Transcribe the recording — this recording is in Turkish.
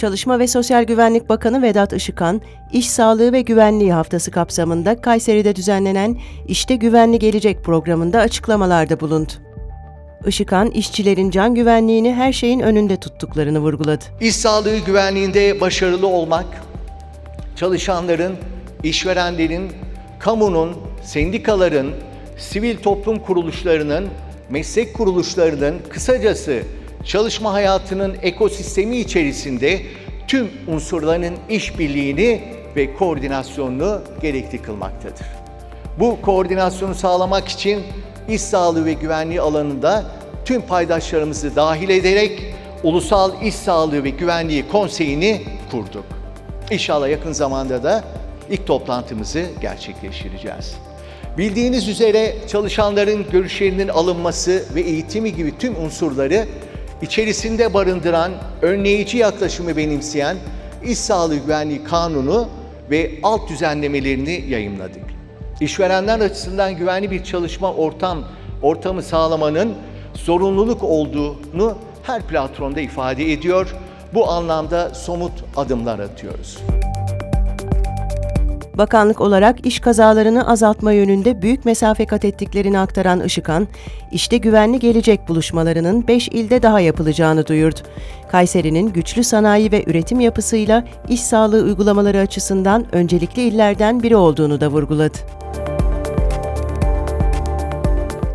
Çalışma ve Sosyal Güvenlik Bakanı Vedat Işıkhan, İş Sağlığı ve Güvenliği Haftası kapsamında Kayseri'de düzenlenen İşte Güvenli Gelecek programında açıklamalarda bulundu. Işıkhan, işçilerin can güvenliğini her şeyin önünde tuttuklarını vurguladı. İş sağlığı güvenliğinde başarılı olmak, çalışanların, işverenlerin, kamunun, sendikaların, sivil toplum kuruluşlarının, meslek kuruluşlarının, kısacası çalışma hayatının ekosistemi içerisinde tüm unsurların işbirliğini ve koordinasyonunu gerekli kılmaktadır. Bu koordinasyonu sağlamak için iş sağlığı ve güvenliği alanında tüm paydaşlarımızı dahil ederek Ulusal İş Sağlığı ve Güvenliği Konseyi'ni kurduk. İnşallah yakın zamanda da ilk toplantımızı gerçekleştireceğiz. Bildiğiniz üzere çalışanların görüşlerinin alınması ve eğitimi gibi tüm unsurları içerisinde barındıran önleyici yaklaşımı benimseyen İş Sağlığı Güvenliği Kanunu ve alt düzenlemelerini yayımladık. İşverenler açısından güvenli bir çalışma ortam ortamı sağlamanın zorunluluk olduğunu her platformda ifade ediyor. Bu anlamda somut adımlar atıyoruz. Bakanlık olarak iş kazalarını azaltma yönünde büyük mesafe kat ettiklerini aktaran Işıkhan, işte güvenli gelecek buluşmalarının 5 ilde daha yapılacağını duyurdu. Kayseri'nin güçlü sanayi ve üretim yapısıyla iş sağlığı uygulamaları açısından öncelikli illerden biri olduğunu da vurguladı.